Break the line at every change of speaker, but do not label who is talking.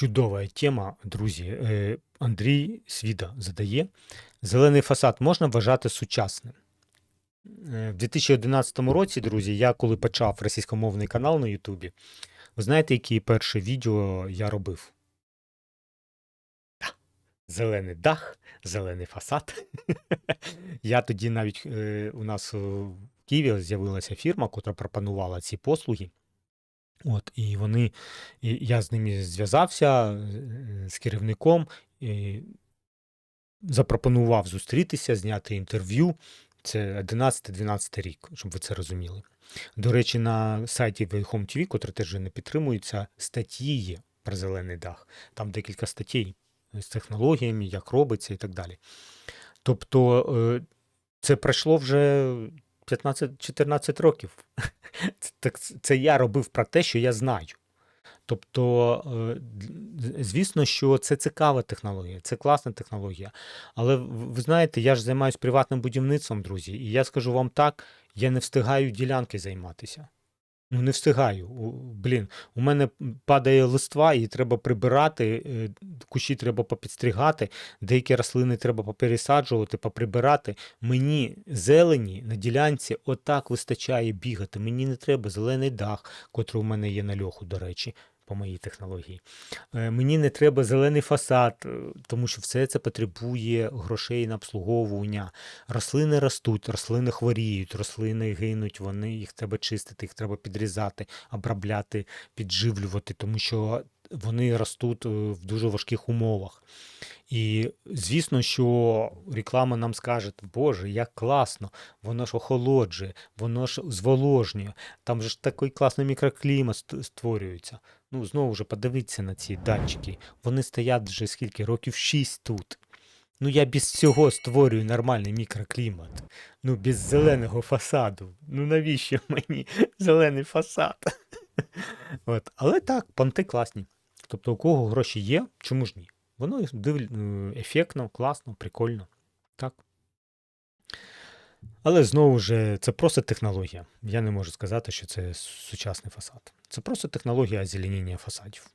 Чудова тема, друзі. Е, Андрій Свіда задає. Зелений фасад можна вважати сучасним. Е, В 2011 році, друзі, я коли почав російськомовний канал на Ютубі, ви знаєте, які перше відео я робив? Зелений дах, зелений фасад. Я тоді навіть е, у нас в Києві з'явилася фірма, яка пропонувала ці послуги. От, і вони, і я з ними зв'язався е, з керівником, і запропонував зустрітися, зняти інтерв'ю. Це 11-12 рік, щоб ви це розуміли. До речі, на сайті Home TV, котре теж не підтримується, статті є про зелений дах. Там декілька статей з технологіями, як робиться і так далі. Тобто, е, це пройшло вже 15-14 років. Так, це я робив про те, що я знаю. Тобто, е, звісно, що це цікава технологія, це класна технологія. Але ви знаєте, я ж займаюся приватним будівництвом, друзі, і я скажу вам так: я не встигаю ділянки займатися. Ну, не встигаю. Блін, у мене падає листва, і треба прибирати, е, кущі треба попідстригати, деякі рослини треба попересаджувати, поприбирати. Мені зелені на ділянці отак вистачає бігати. Мені не треба зелений дах, котрий у мене є на льоху, до речі, по моїй технології. Е, Мені не треба зелений фасад, е, тому що все це потребує грошей на обслуговування. Рослини ростуть, рослини хворіють, рослини гинуть, вони їх треба чистити, їх треба підрізати, обробляти, підживлювати, тому що вони ростуть е, в дуже важких умовах. І звісно, що реклама нам скаже, Боже, як класно, воно ж охолоджує, воно ж зволожнює, там же ж такий класний мікроклімат створюється. Ну, знову ж подивіться на ці датчики. Вони стоять вже скільки років 6 тут. Ну, я без цього створюю нормальний мікроклімат. Ну, без зеленого фасаду. Ну навіщо мені зелений фасад? От. Але так, понти класні. Тобто, у кого гроші є, чому ж ні? Воно е, ефектно, класно, прикольно. Так. Але знову ж, це просто технологія. Я не можу сказати, що це сучасний фасад. Це просто технологія озеленіння фасадів.